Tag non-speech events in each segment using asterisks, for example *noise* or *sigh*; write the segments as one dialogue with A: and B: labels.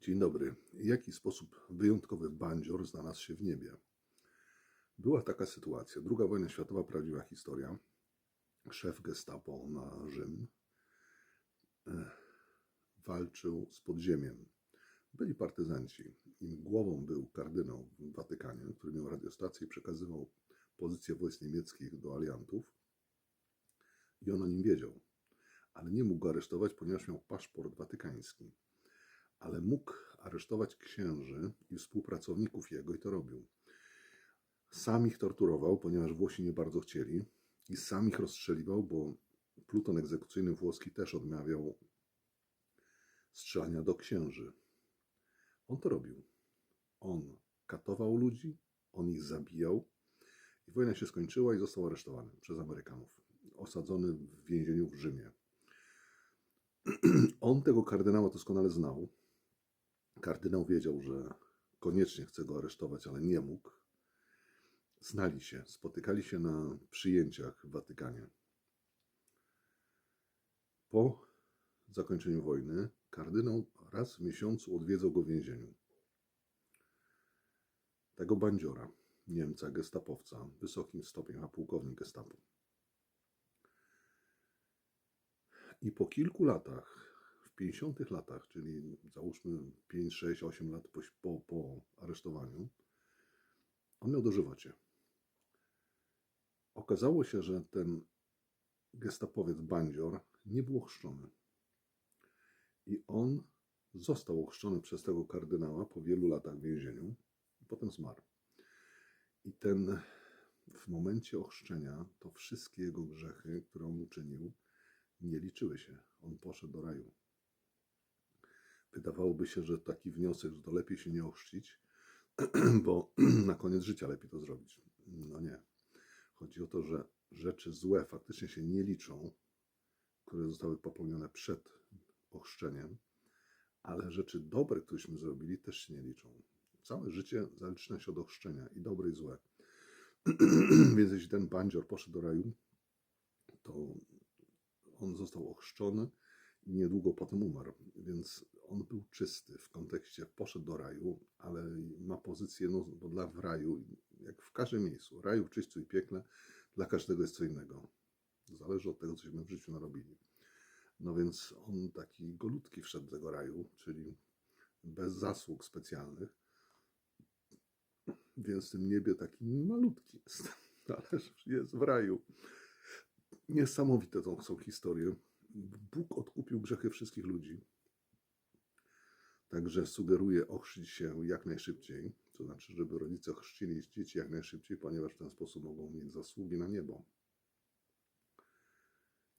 A: Dzień dobry. W jaki sposób wyjątkowy bandzior znalazł się w niebie? Była taka sytuacja. Druga wojna światowa, prawdziwa historia. Szef gestapo na Rzym e, walczył z podziemiem. Byli partyzanci. Im głową był kardynał w Watykanie, który miał radiostację i przekazywał pozycję wojsk niemieckich do aliantów. I on o nim wiedział. Ale nie mógł go aresztować, ponieważ miał paszport watykański ale mógł aresztować księży i współpracowników jego i to robił. Sam ich torturował, ponieważ Włosi nie bardzo chcieli i sam ich rozstrzeliwał, bo pluton egzekucyjny włoski też odmawiał strzelania do księży. On to robił. On katował ludzi, on ich zabijał i wojna się skończyła i został aresztowany przez Amerykanów. Osadzony w więzieniu w Rzymie. *clears throat* On tego kardynała doskonale znał. Kardynał wiedział, że koniecznie chce go aresztować, ale nie mógł. Znali się, spotykali się na przyjęciach w Watykanie. Po zakończeniu wojny kardynał raz w miesiącu odwiedzał go w więzieniu. Tego bandziora, Niemca, gestapowca, wysokim stopniem, a pułkownik gestapo. I po kilku latach, 50 latach, czyli załóżmy 5, 6, 8 lat po, po, po aresztowaniu, on miał. Okazało się, że ten gestapowiec bandzior nie był ochrzczony. I on został ochrzczony przez tego kardynała po wielu latach w więzieniu i potem zmarł. I ten w momencie ochrzczenia to wszystkie jego grzechy, które on uczynił, nie liczyły się. On poszedł do raju. Wydawałoby się, że taki wniosek, że to lepiej się nie ochrzcić, *clears throat* bo *clears throat* na koniec życia lepiej to zrobić. No nie. Chodzi o to, że rzeczy złe faktycznie się nie liczą, które zostały popełnione przed ochrzczeniem, ale rzeczy dobre, któreśmy zrobili, też się nie liczą. Całe życie zaczyna się od ochrzczenia i dobre i złe. *clears throat* Więc jeśli ten bandzior poszedł do raju, to on został ochrzczony i niedługo potem umarł. Więc on był czysty w kontekście, poszedł do raju, ale ma pozycję, no bo dla w raju, jak w każdym miejscu, raju, czyśćcu i piekle, dla każdego jest co innego. Zależy od tego, cośmy w życiu narobili. No więc on taki golutki wszedł do tego raju, czyli bez zasług specjalnych, więc w tym niebie taki malutki jest, *laughs* ale jest w raju. Niesamowite to są historie. Bóg odkupił grzechy wszystkich ludzi. Także sugeruję ochrzcić się jak najszybciej. To znaczy, żeby rodzice chrzcili dzieci jak najszybciej, ponieważ w ten sposób mogą mieć zasługi na niebo.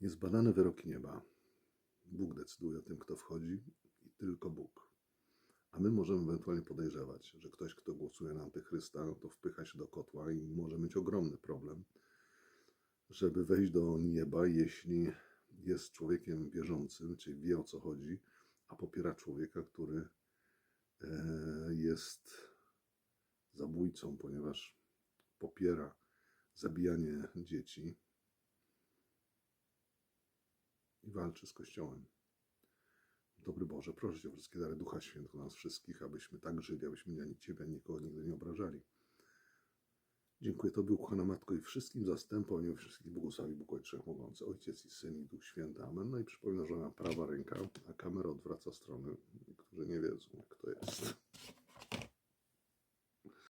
A: Niezbadane wyroki nieba. Bóg decyduje o tym, kto wchodzi i tylko Bóg. A my możemy ewentualnie podejrzewać, że ktoś, kto głosuje na antychrysta, to wpycha się do kotła i może mieć ogromny problem żeby wejść do nieba, jeśli jest człowiekiem wierzącym, czyli wie o co chodzi, a popiera człowieka, który e, jest zabójcą, ponieważ popiera zabijanie dzieci i walczy z Kościołem. Dobry Boże, proszę Cię o wszystkie dary Ducha Świętego nas wszystkich, abyśmy tak żyli, abyśmy ani Ciebie, ani nikogo nigdy nie obrażali. Dziękuję Tobie, ukochana Matko, i wszystkim zastępom, i wszystkich błogosławi Bóg Ojcze Wszechmogący, Ojciec i Syn i Duch Święty. Amen. No i przypominam, że moja prawa ręka, a kamera odwraca strony, którzy nie wiedzą, jak to jest.